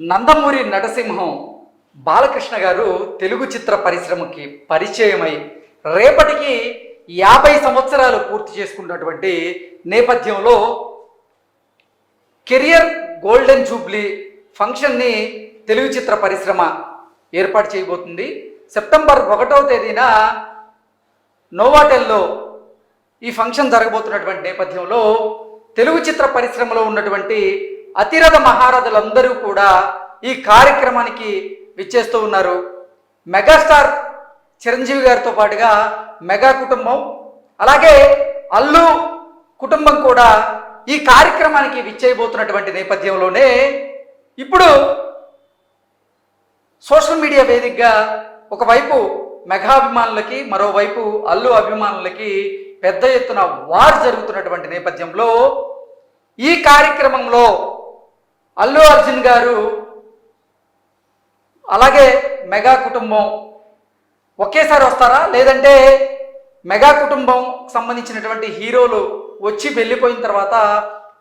నందమూరి నటసింహం బాలకృష్ణ గారు తెలుగు చిత్ర పరిశ్రమకి పరిచయమై రేపటికి యాభై సంవత్సరాలు పూర్తి చేసుకున్నటువంటి నేపథ్యంలో కెరియర్ గోల్డెన్ జూబ్లీ ఫంక్షన్ని తెలుగు చిత్ర పరిశ్రమ ఏర్పాటు చేయబోతుంది. సెప్టెంబర్ ఒకటవ తేదీన నోవాటెల్లో ఈ ఫంక్షన్ జరగబోతున్నటువంటి నేపథ్యంలో తెలుగు చిత్ర పరిశ్రమలో ఉన్నటువంటి అతిరథ మహారథులందరూ కూడా ఈ కార్యక్రమానికి విచ్చేస్తూ ఉన్నారు. మెగాస్టార్ చిరంజీవి గారితో పాటుగా మెగా కుటుంబం అలాగే అల్లు కుటుంబం కూడా ఈ కార్యక్రమానికి విచ్చేయబోతున్నటువంటి నేపథ్యంలోనే ఇప్పుడు సోషల్ మీడియా వేదికగా ఒకవైపు మెగా అభిమానులకి మరోవైపు అల్లు అభిమానులకి పెద్ద ఎత్తున వార్ జరుగుతున్నటువంటి నేపథ్యంలో ఈ కార్యక్రమంలో అల్లు అర్జున్ గారు అలాగే మెగా కుటుంబం. ఒకేసారి వస్తారా? లేదంటే మెగా కుటుంబం సంబంధించినటువంటి హీరోలు వచ్చి వెళ్ళిపోయిన తర్వాత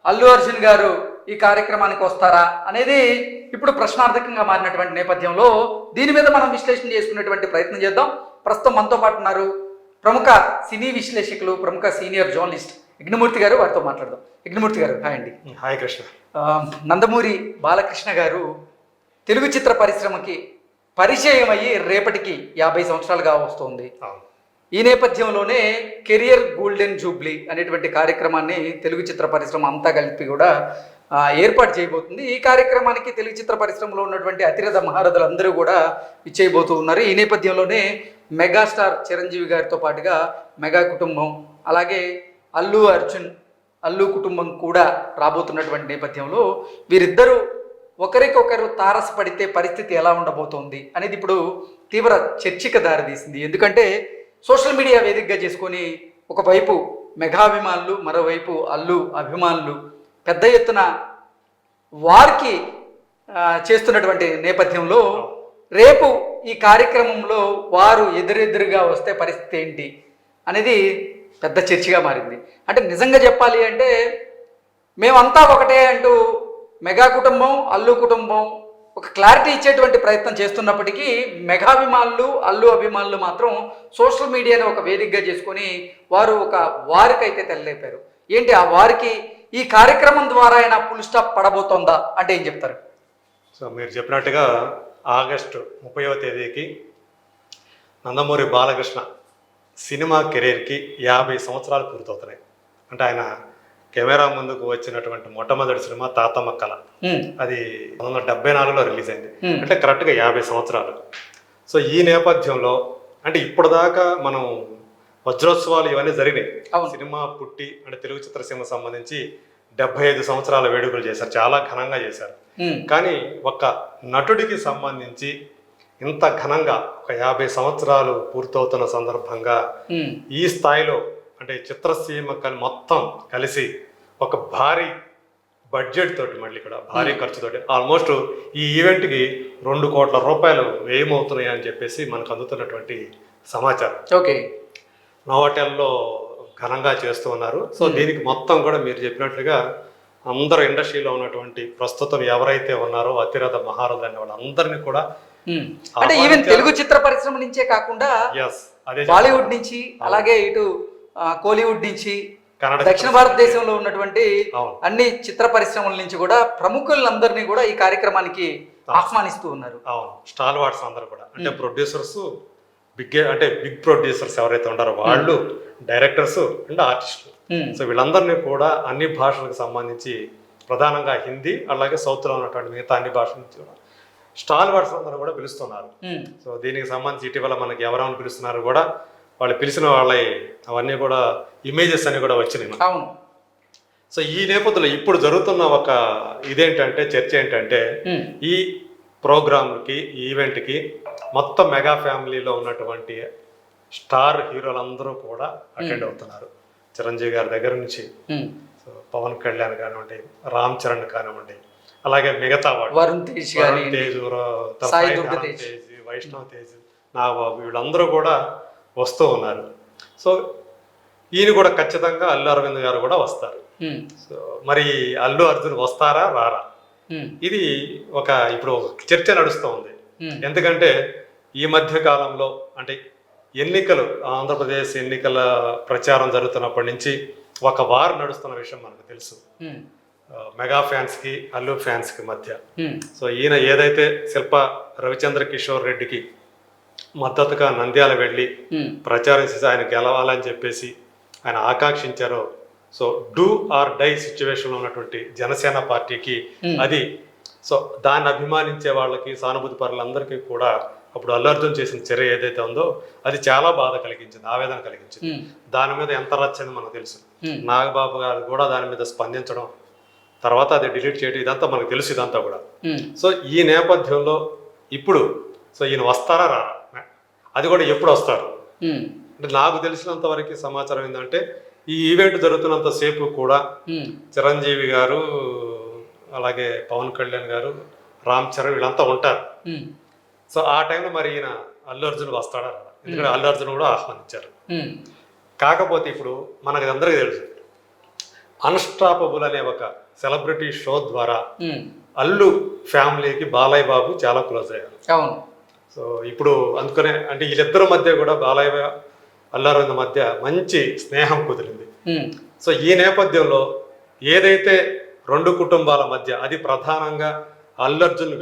అల్లు అర్జున్ గారు ఈ కార్యక్రమానికి వస్తారా అనేది ఇప్పుడు ప్రశ్నార్థకంగా మారినటువంటి నేపథ్యంలో దీని మీద మనం విశ్లేషణ చేసుకునేటువంటి ప్రయత్నం చేద్దాం. ప్రస్తుతం మనతో పాటు ఉన్నారు ప్రముఖ సినీ విశ్లేషకులు ప్రముఖ సీనియర్ జర్నలిస్ట్ ఇగ్నమూర్తి గారు వారితో మాట్లాడదాం. ఇగ్నమూర్తి గారు హాయ్ అండి. హాయ్ కృష్ణ. నందమూరి బాలకృష్ణ గారు తెలుగు చిత్ర పరిశ్రమకి పరిచయం అయ్యి రేపటికి యాభై సంవత్సరాలుగా వస్తుంది. ఈ నేపథ్యంలోనే కెరియర్ గోల్డెన్ జూబ్లీ అనేటువంటి కార్యక్రమాన్ని తెలుగు చిత్ర పరిశ్రమ అంతా కలిపి కూడా ఏర్పాటు చేయబోతుంది. ఈ కార్యక్రమానికి తెలుగు చిత్ర పరిశ్రమలో ఉన్నటువంటి అతిరథ మహారథులందరూ కూడా ఇచ్చేయబోతూ ఉన్నారు. ఈ నేపథ్యంలోనే మెగాస్టార్ చిరంజీవి గారితో పాటుగా మెగా కుటుంబం అలాగే అల్లు అర్జున్ అల్లు కుటుంబం కూడా రాబోతున్నటువంటి నేపథ్యంలో వీరిద్దరూ ఒకరికొకరు తారసపడితే పరిస్థితి ఎలా ఉండబోతోంది అనేది ఇప్పుడు తీవ్ర చర్చకు దారితీసింది ఎందుకంటే సోషల్ మీడియా వేదికగా చేసుకొని ఒకవైపు మెగాభిమానులు మరోవైపు అల్లు అభిమానులు పెద్ద ఎత్తున వారికి చేస్తున్నటువంటి నేపథ్యంలో రేపు ఈ కార్యక్రమంలో వారు ఎదురెదురుగా వస్తే పరిస్థితి ఏంటి అనేది పెద్ద చర్చగా మారింది. అంటే నిజంగా చెప్పాలి అంటే మేమంతా ఒకటే అంటూ మెగా కుటుంబం అల్లు కుటుంబం ఒక క్లారిటీ ఇచ్చేటువంటి ప్రయత్నం చేస్తున్నప్పటికీ మెగాభిమానులు అల్లు అభిమానులు మాత్రం సోషల్ మీడియాని ఒక వేదికగా చేసుకొని వారు ఒక వారికైతే తెల్లలేపారు ఏంటి ఆ వారికి ఈ కార్యక్రమం ద్వారా అయినా ఫుల్ స్టాప్ పడబోతోందా? అంటే ఏం చెప్తారు? సో మీరు చెప్పినట్టుగా ఆగస్టు ముప్పైవ తేదీకి నందమూరి బాలకృష్ణ సినిమా కెరీర్కి యాభై సంవత్సరాలు పూర్తవుతున్నాయి. అంటే ఆయన కెమెరా ముందుకు వచ్చినటువంటి మొట్టమొదటి సినిమా తాతమ్మ కళ. అది పంతొమ్మిది వందల డెబ్బై నాలుగులో రిలీజ్ అయింది. అంటే కరెక్ట్గా యాభై సంవత్సరాలు. సో ఈ నేపథ్యంలో అంటే ఇప్పటిదాకా మనం వజ్రోత్సవాలు ఇవన్నీ జరిగినాయి. సినిమా పుట్టి అంటే తెలుగు చిత్రసీమ సంబంధించి డెబ్బై ఐదు సంవత్సరాల వేడుకలు చేశారు. చాలా ఘనంగా చేశారు. కానీ ఒక నటుడికి సంబంధించి ఇంత ఘనంగా ఒక యాభై సంవత్సరాలు పూర్తవుతున్న సందర్భంగా ఈ స్థాయిలో అంటే చిత్రసీమ కల్ మొత్తం కలిసి ఒక భారీ బడ్జెట్ తోటి మళ్ళీ కూడా భారీ ఖర్చుతోటి ఆల్మోస్ట్ ఈ ఈవెంట్కి రెండు కోట్ల రూపాయలు వ్యయమవుతున్నాయి అని చెప్పేసి మనకు అందుతున్నటువంటి సమాచారం. ఓకే. నోవాటెల్లో ఘనంగా చేస్తూ ఉన్నారు. సో దీనికి మొత్తం కూడా మీరు చెప్పినట్లుగా అందరూ ఇండస్ట్రీలో ఉన్నటువంటి ప్రస్తుతం ఎవరైతే ఉన్నారో అతిరథ మహారథులు అనే వాళ్ళందరినీ కూడా. అంటే ఈవెన్ తెలుగు చిత్ర పరిశ్రమ నుంచే కాకుండా బాలీవుడ్ నుంచి అలాగే ఇటు కోలీవుడ్ నుంచి కన్నడ దక్షిణ భారతదేశంలో ఉన్నటువంటి అన్ని చిత్ర పరిశ్రమల నుంచి కూడా ప్రముఖులందరినీ కూడా ఈ కార్యక్రమానికి ఆహ్వానిస్తూ ఉన్నారు. అవును. స్టాల్ వార్డ్స్ అందరూ కూడా. అంటే ప్రొడ్యూసర్స్ బిగ్ అంటే బిగ్ ప్రొడ్యూసర్స్ ఎవరైతే ఉంటారో వాళ్ళు డైరెక్టర్స్ అండ్ ఆర్టిస్టులు సో వీళ్ళందరినీ కూడా అన్ని భాషలకు సంబంధించి ప్రధానంగా హిందీ అలాగే సౌత్లో ఉన్నటువంటి మిగతా అన్ని భాషల నుంచి కూడా స్టాల్ వార్డ్స్ అందరూ కూడా పిలుస్తున్నారు. సో దీనికి సంబంధించి ఇటీవల మనకి ఎవరెవరు పిలుస్తున్నారు కూడా వాళ్ళు పిలిచిన వాళ్ళ అవన్నీ కూడా ఇమేజెస్ అన్ని కూడా వచ్చినాయి అవును. సో ఈ నేపథ్యంలో ఇప్పుడు జరుగుతున్న ఒక ఇదేంటంటే చర్చ ఏంటంటే ఈ ప్రోగ్రామ్కి ఈవెంట్కి మొత్తం మెగా ఫ్యామిలీలో ఉన్నటువంటి స్టార్ హీరోలందరూ కూడా అటెండ్ అవుతున్నారు. చిరంజీవి గారి దగ్గర నుంచి. సో పవన్ కళ్యాణ్ కానివ్వండి రామ్ చరణ్ కానివ్వండి అలాగే మిగతా వరుణ్ తేజ్ తేజ్ సాయి వైష్ణవ్ తేజ్ నాగబాబు వీళ్ళందరూ కూడా వస్తూ ఉన్నారు. సో ఈయన కూడా ఖచ్చితంగా అల్లు అరవింద్ గారు కూడా వస్తారు. సో మరి అల్లు అర్జున్ వస్తారా రారా? ఇది ఒక ఇప్పుడు చర్చ నడుస్తూ ఉంది. ఎందుకంటే ఈ మధ్య కాలంలో అంటే ఎన్నికలు ఆంధ్రప్రదేశ్ ఎన్నికల ప్రచారం జరుగుతున్నప్పటి నుంచి ఒక వార్ నడుస్తున్న విషయం మనకు తెలుసు. మెగా ఫ్యాన్స్కి అల్లు ఫ్యాన్స్కి మధ్య. సో ఈయన ఏదైతే శిల్ప రవిచంద్ర కిషోర్ రెడ్డికి మద్దతుగా నంద్యాల వెళ్ళి ప్రచారం చేసి ఆయన గెలవాలని చెప్పేసి ఆయన ఆకాంక్షించారో సో డూ ఆర్ డై సిచ్యువేషన్లో ఉన్నటువంటి జనసేన పార్టీకి. అది సో దాన్ని అభిమానించే వాళ్ళకి సానుభూతి పరులందరికీ కూడా అప్పుడు అల్లు అర్జున్ చేసిన చర్య ఏదైతే ఉందో అది చాలా బాధ కలిగించింది ఆవేదన కలిగించింది. దాని మీద ఎంత రచ్చింది మనకు తెలుసు. నాగబాబు గారు కూడా దాని మీద స్పందించడం తర్వాత అది డిలీట్ చేయడం ఇదంతా మనకు తెలుసు ఇదంతా కూడా. సో ఈ నేపథ్యంలో ఇప్పుడు సో ఈయన వస్తారా రారా? అది కూడా ఎప్పుడు వస్తారు? అంటే నాకు తెలిసినంత వరకు సమాచారం ఏంటంటే ఈ ఈవెంట్ జరుగుతున్నంత సేపు కూడా చిరంజీవి గారు అలాగే పవన్ కళ్యాణ్ గారు రామ్ చరణ్ వీళ్ళంతా ఉంటారు. సో ఆ టైంలో మరి ఈయన అల్లు అర్జున్ వస్తాడా? ఎందుకంటే అల్లు అర్జున్ కూడా ఆహ్వానించారు. కాకపోతే ఇప్పుడు మనకు అందరికీ తెలుసు. అన్స్టాపబుల్ అనే ఒక సెలబ్రిటీ షో ద్వారా అల్లు ఫ్యామిలీకి బాలయ్య బాబు చాలా క్లోజ్ అయ్యారు. అవును. సో ఇప్పుడు అందుకనే అంటే వీళ్ళిద్దరి మధ్య కూడా బాలయ్య అల్లారవింద మధ్య మంచి స్నేహం కుదిరింది. సో ఈ నేపథ్యంలో ఏదైతే రెండు కుటుంబాల మధ్య అది ప్రధానంగా అల్లర్జున్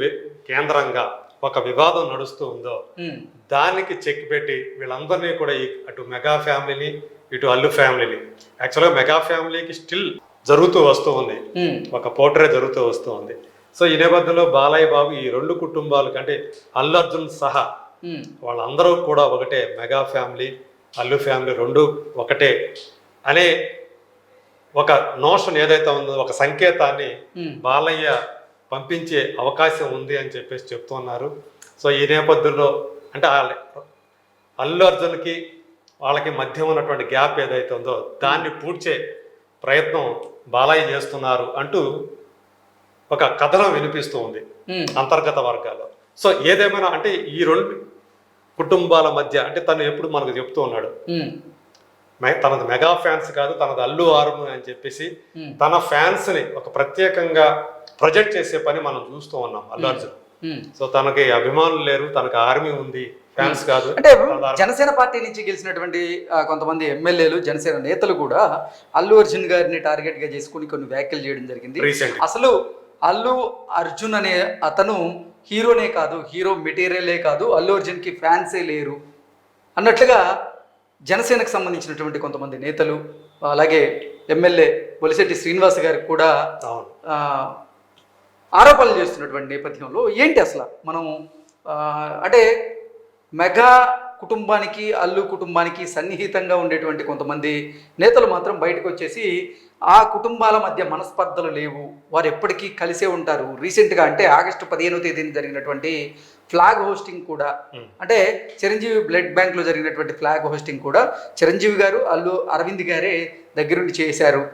కేంద్రంగా ఒక వివాదం నడుస్తూ ఉందో దానికి చెక్ పెట్టి వీళ్ళందరినీ కూడా ఈ అటు మెగా ఫ్యామిలీని ఇటు అల్లు ఫ్యామిలీని. యాక్చువల్గా మెగా ఫ్యామిలీకి స్టిల్ జరుగుతూ వస్తూ ఉంది. ఉమ్, ఒక పోర్ట్రే జరుగుతూ వస్తూ ఉంది. సో ఈ నేపథ్యంలో బాలయ్య బాబు ఈ రెండు కుటుంబాలకు అంటే అల్లు అర్జున్ సహా ఉమ్, వాళ్ళందరూ కూడా ఒకటే మెగా ఫ్యామిలీ అల్లు ఫ్యామిలీ రెండు ఒకటే అనే ఒక నోషన్ ఏదైతే ఉందో ఒక సంకేతాన్ని ఉమ్, బాలయ్య పంపించే అవకాశం ఉంది అని చెప్పేసి చెప్తున్నారు సో ఈ నేపథ్యంలో అంటే అల్లు అర్జున్కి వాళ్ళకి మధ్య ఉన్నటువంటి గ్యాప్ ఏదైతే ఉందో దాన్ని పూడ్చే ప్రయత్నం బాలయ్య చేస్తున్నారు అంటూ ఒక కథనం వినిపిస్తూ ఉంది అంతర్గత వర్గాల్లో. సో ఏదేమైనా అంటే ఈ రెండు కుటుంబాల మధ్య అంటే తను ఎప్పుడు మనకు చెప్తూ ఉన్నాడు. తనది మెగా ఫ్యాన్స్ కాదు తనది అల్లు ఆర్మ్ అని చెప్పేసి తన ఫ్యాన్స్ని ఒక ప్రత్యేకంగా ప్రొజెక్ట్ చేసే పని మనం చూస్తూ ఉన్నాం అల్లు అర్జున్. సో తనకి అభిమానులు లేరు తనకి ఆర్మీ ఉంది ఫ్యాన్స్ కాదు అంటే. జనసేన పార్టీ నుంచి గెలిచినటువంటి కొంతమంది ఎమ్మెల్యేలు జనసేన నేతలు కూడా అల్లు అర్జున్ గారిని టార్గెట్గా చేసుకుని కొన్ని వ్యాఖ్యలు చేయడం జరిగింది. అసలు అల్లు అర్జున్ అనే అతను హీరోనే కాదు హీరో మెటీరియలే కాదు అల్లు అర్జున్కి ఫ్యాన్సే లేరు అన్నట్లుగా జనసేనకు సంబంధించినటువంటి కొంతమంది నేతలు అలాగే ఎమ్మెల్యే బొలిశెట్టి శ్రీనివాస్ గారికి కూడా ఆరోపణలు చేస్తున్నటువంటి నేపథ్యంలో ఏంటి అసలు మనం అంటే మెగా కుటుంబానికి అల్లు కుటుంబానికి సన్నిహితంగా ఉండేటువంటి కొంతమంది నేతలు మాత్రం బయటకు వచ్చేసి ఆ కుటుంబాల మధ్య మనస్పర్ధలు లేవు. వారు ఎప్పటికీ కలిసే ఉంటారు. రీసెంట్గా అంటే ఆగస్టు పదిహేనో తేదీన జరిగినటువంటి ఫ్లాగ్ హోస్టింగ్ కూడా. అంటే చిరంజీవి బ్లడ్ బ్యాంక్లో జరిగినటువంటి ఫ్లాగ్ హోస్టింగ్ కూడా చిరంజీవి గారు అల్లు అరవింద్ గారే దగ్గరుండి చేశారు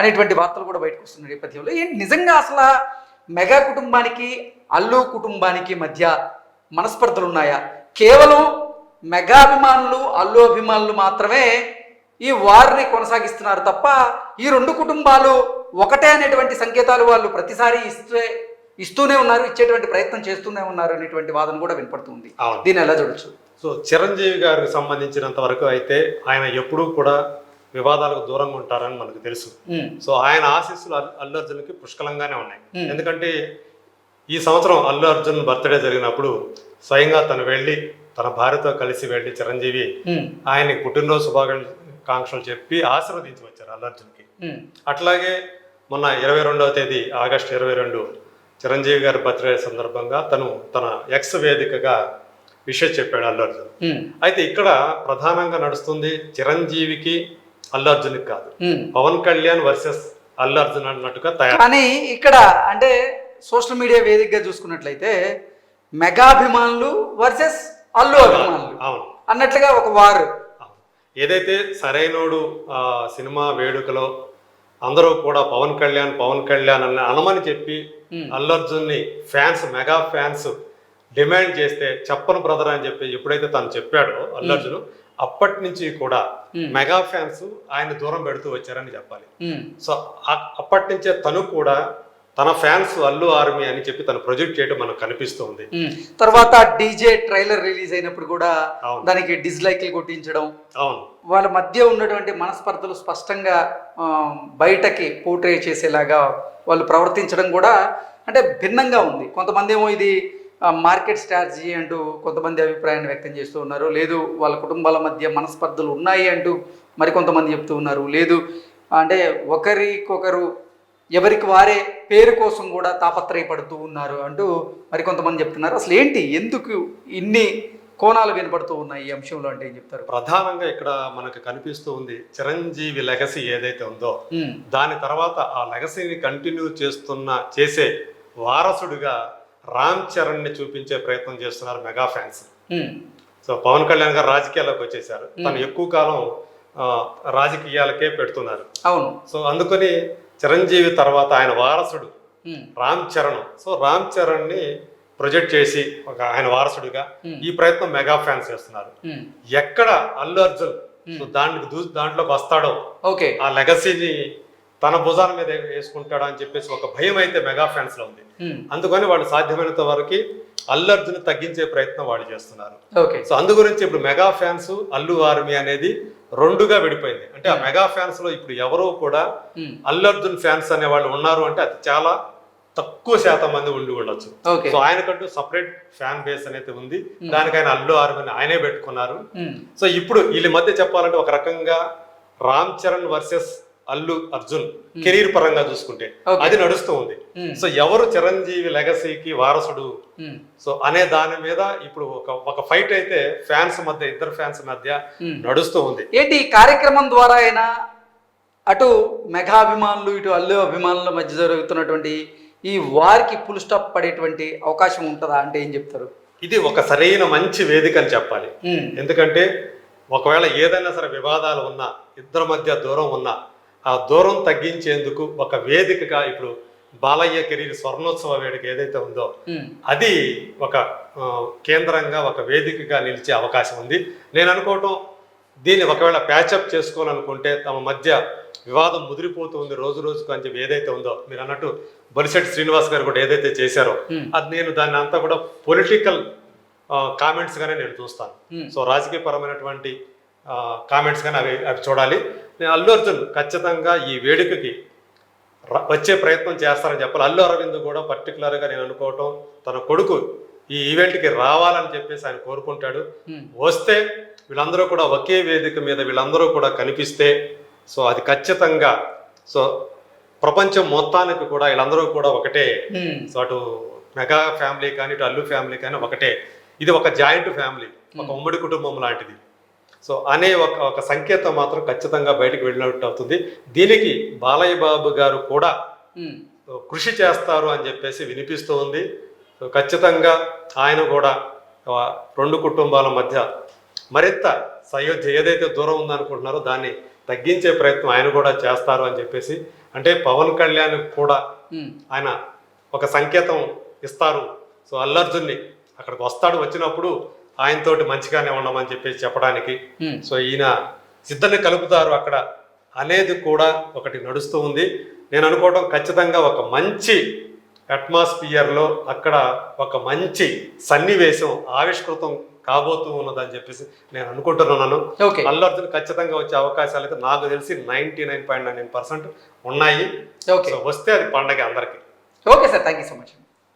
అనేటువంటి వార్తలు కూడా బయటకు వస్తున్న నేపథ్యంలో. ఏంటి నిజంగా అసలు మెగా కుటుంబానికి అల్లు కుటుంబానికి మధ్య మనస్పర్ధలు ఉన్నాయా? కేవలం మెగా అభిమానులు అల్లు అభిమానులు మాత్రమే ఈ వారిని కొనసాగిస్తున్నారు తప్ప ఈ రెండు కుటుంబాలు ఒకటే అనేటువంటి సంకేతాలు వాళ్ళు ప్రతిసారి ఇస్తే ఇస్తూనే ఉన్నారు ఇచ్చేటువంటి ప్రయత్నం చేస్తూనే ఉన్నారు అనేటువంటి వాదన కూడా వినపడుతుంది. దీన్ని ఎలా చూడొచ్చు? సో చిరంజీవి గారికి సంబంధించినంత వరకు అయితే ఆయన ఎప్పుడూ కూడా వివాదాలకు దూరంగా ఉంటారని మనకు తెలుసు. సో ఆయన ఆశీస్సులు అల్లు- అర్జున్కి పుష్కలంగానే ఉన్నాయి. ఎందుకంటే ఈ సంవత్సరం అల్లు అర్జున్ బర్త్డే జరిగినప్పుడు స్వయంగా తను వెళ్ళి తన భార్యతో కలిసి వెళ్ళి చిరంజీవి ఆయనకి పుట్టినరోజు శుభాకాంక్షలు చెప్పి ఆశీర్వదించి వచ్చారు అల్లు అర్జున్కి ఉమ్, అట్లాగే మొన్న ఇరవై రెండవ తేదీ ఆగస్టు ఇరవై రెండు చిరంజీవి గారి బర్త్డే సందర్భంగా తను తన ఎక్స్ వేదికగా విషయం చెప్పాడు అల్లు అర్జున్ ఉమ్, అయితే ఇక్కడ ప్రధానంగా నడుస్తుంది చిరంజీవికి అల్లు అర్జున్కి కాదు. పవన్ కళ్యాణ్ వర్సెస్ అల్లు అర్జున్ అన్నట్టుగా తయారు. కానీ ఇక్కడ అంటే సోషల్ మీడియా వేదికగా చూసుకున్నట్లయితే మెగాభిమానులు వర్సెస్ అల్లు అభిమానులు అవును అన్నట్లుగా ఒక వారు. ఏదైతే సరైనోడు ఆ సినిమా వేడుకలో అందరూ కూడా పవన్ కళ్యాణ్ పవన్ కళ్యాణ్ అని అనమని చెప్పి. అల్లు అర్జున్ని ఫ్యాన్స్ మెగా ఫ్యాన్స్ డిమాండ్ చేస్తే చెప్పను బ్రదర్ అని చెప్పి ఎప్పుడైతే తను చెప్పాడో అల్లు అర్జున్ అప్పటి నుంచి కూడా. మెగా ఫ్యాన్స్ ఆయన దూరం పెడుతూ వచ్చారని చెప్పాలి సో అప్పటి నుంచే తను కూడా తన ఫ్యాన్స్ అల్లు ఆర్మీ అని చెప్పి తను ప్రొజెక్ట్ చేయడం మనకు కనిపిస్తుంది. తర్వాత డీజే ట్రైలర్ రిలీజ్ అయినప్పుడు కూడా. దానికి డిస్లైక్లు కొట్టించడం. అవును. వాళ్ళ మధ్య ఉన్నటువంటి మనస్పర్ధలు స్పష్టంగా బయటకి పోర్ట్రే చేసేలాగా వాళ్ళు ప్రవర్తించడం కూడా అంటే భిన్నంగా ఉంది. కొంతమంది ఏమో ఇది మార్కెట్ స్ట్రాటజీ అంటూ కొంతమంది అభిప్రాయాన్ని వ్యక్తం చేస్తూ ఉన్నారు. లేదు వాళ్ళ కుటుంబాల మధ్య మనస్పర్ధలు ఉన్నాయి అంటూ మరికొంతమంది చెప్తూ ఉన్నారు. లేదు అంటే ఒకరికొకరు ఎవరికి వారే పేరు కోసం కూడా తాపత్రయపడుతూ ఉన్నారు అంటూ మరికొంతమంది చెప్తున్నారు. అసలు ఏంటి? ఎందుకు ఇన్ని కోణాలు వినపడుతూ ఉన్నాయి ఈ అంశంలో అంటే ఏం చెప్తారు? ప్రధానంగా ఇక్కడ మనకు కనిపిస్తూ ఉంది చిరంజీవి లెగసీ ఏదైతే ఉందో దాని తర్వాత ఆ లెగసీని కంటిన్యూ చేస్తున్న చేసే వారసుడిగా రామ్ చరణ్ని చూపించే ప్రయత్నం చేస్తున్నారు mega fans. So Pawan Kalyan garu రాజకీయాల్లోకి వచ్చేసారు. తను ఎక్కువ కాలం రాజకీయాలకే పెడుతున్నారు. అవును. సో అందుకని చిరంజీవి తర్వాత ఆయన వారసుడు రామ్ చరణ్. సో రామ్ చరణ్ని ప్రొజెక్ట్ చేసి ఒక ఆయన వారసుడిగా. ఈ ప్రయత్నం మెగా ఫ్యాన్స్ చేస్తున్నారు. ఎక్కడ అల్లు అర్జున్? సో దానికి దూ దాంట్లోకి వస్తాడో. ఓకే. ఆ లెగసీని తన భుజాల మీద వేసుకుంటాడా అని చెప్పేసి ఒక భయం అయితే మెగా ఫ్యాన్స్లో ఉంది అందుకని వాళ్ళు సాధ్యమైనంత వరకు అల్లు అర్జున్ తగ్గించే ప్రయత్నం వాళ్ళు చేస్తున్నారు. ఓకే. సో అందు గురించి ఇప్పుడు మెగా ఫ్యాన్స్ అల్లు ఆర్మీ అనేది రెండుగా విడిపోయింది. అంటే ఆ మెగా ఫ్యాన్స్లో ఇప్పుడు ఎవరో కూడా ఉమ్, అల్లు అర్జున్ ఫ్యాన్స్ అనే వాళ్ళు ఉన్నారు అంటే అది చాలా తక్కువ శాతం మంది ఉండి ఉండొచ్చు. సో ఆయనకంటూ సపరేట్ ఫ్యాన్ బేస్ అనేది ఉంది. దానికి ఆయన అల్లు ఆర్మీని ఆయనే పెట్టుకున్నారు. సో ఇప్పుడు వీళ్ళ మధ్య చెప్పాలంటే ఒక రకంగా రామ్ చరణ్ వర్సెస్ అల్లు అర్జున్ కెరీర్ పరంగా చూసుకుంటే. అది నడుస్తూ ఉంది. సో ఎవరు చిరంజీవి లెగసీకి వారసుడు? సో అనే దాని మీద ఇప్పుడు ఒక ఒక ఫైట్ అయితే ఫ్యాన్స్ మధ్య ఇద్దరు ఫ్యాన్స్ మధ్య. నడుస్తూ ఉంది. ఏంటి ఈ కార్యక్రమం ద్వారా అయినా అటు మెగా అభిమానులు ఇటు అల్లు అభిమానుల మధ్య జరుగుతున్నటువంటి ఈ వారికి ఫుల్ స్టాప్ పడేటువంటి అవకాశం ఉంటుందా? అంటే ఏం చెప్తారు? ఇది ఒక సరైన మంచి వేదిక అని చెప్పాలి. ఎందుకంటే ఒకవేళ ఏదైనా సరే వివాదాలు ఉన్నా ఇద్దరి మధ్య దూరం ఉన్నా ఆ దూరం తగ్గించేందుకు ఒక వేదికగా ఇప్పుడు బాలయ్య కెరీర్ స్వర్ణోత్సవ వేదిక ఏదైతే ఉందో అది ఒక కేంద్రంగా ఒక వేదికగా నిలిచే అవకాశం ఉంది నేను అనుకోవటం దీన్ని ఒకవేళ ప్యాచప్ చేసుకోవాలనుకుంటే తమ మధ్య వివాదం ముదిరిపోతూ ఉంది రోజు రోజుకు అని చెప్పి ఏదైతే ఉందో మీరు అన్నట్టు బొలిశెట్టి శ్రీనివాస్ గారు కూడా ఏదైతే చేశారో. అది నేను దాన్ని అంతా కూడా పొలిటికల్ కామెంట్స్ గానే నేను చూస్తాను. సో రాజకీయ పరమైనటువంటి కామెంట్స్ గానే అవి అవి చూడాలి. నేను అల్లు అర్జున్ ఖచ్చితంగా ఈ వేడుకకి వచ్చే ప్రయత్నం చేస్తారని చెప్పాలి. అల్లు అరవింద్ కూడా పర్టికులర్గా నేను అనుకోవటం తన కొడుకు ఈ ఈవెంట్కి రావాలని చెప్పేసి ఆయన కోరుకుంటాడు. వస్తే వీళ్ళందరూ కూడా ఒకే వేదిక మీద వీళ్ళందరూ కూడా కనిపిస్తే సో అది ఖచ్చితంగా సో ప్రపంచం మొత్తానికి కూడా వీళ్ళందరూ కూడా ఒకటే. సో అటు మెగా ఫ్యామిలీ కానీ ఇటు అల్లు ఫ్యామిలీ కానీ ఒకటే. ఇది ఒక జాయింట్ ఫ్యామిలీ ఒక ఉమ్మడి కుటుంబం లాంటిది. సో అనే ఒక ఒక సంకేతం మాత్రం ఖచ్చితంగా బయటకు వెళ్ళినట్టు అవుతుంది. దీనికి బాలయ్య బాబు గారు కూడా కృషి చేస్తారు అని చెప్పేసి వినిపిస్తూ ఉంది సో ఖచ్చితంగా ఆయన కూడా రెండు కుటుంబాల మధ్య మరింత సయోధ్య ఏదైతే దూరం ఉందనుకుంటున్నారో దాన్ని తగ్గించే ప్రయత్నం ఆయన కూడా చేస్తారు అని చెప్పేసి అంటే పవన్ కళ్యాణ్ కూడా ఆయన ఒక సంకేతం ఇస్తారు. సో అల్లర్జున్ని అక్కడికి వస్తాడు వచ్చినప్పుడు ఆయనతోటి మంచిగానే ఉండమని చెప్పేసి చెప్పడానికి. సో ఈయన ఇద్దరిని కలుపుతారు అక్కడ అనేది కూడా ఒకటి నడుస్తూ ఉంది. నేను అనుకోవడం ఖచ్చితంగా ఒక మంచి అట్మాస్ఫియర్లో అక్కడ ఒక మంచి సన్నివేశం ఆవిష్కృతం కాబోతూ ఉన్నదని చెప్పేసి నేను అనుకుంటున్నాను. ఓకే. అల్లు అర్జున్ ఖచ్చితంగా వచ్చే అవకాశాలు అయితే నాకు తెలిసి ninety nine point nine percent ఉన్నాయి. వస్తే అది పండగ అందరికీ. Okay sir thank you so much.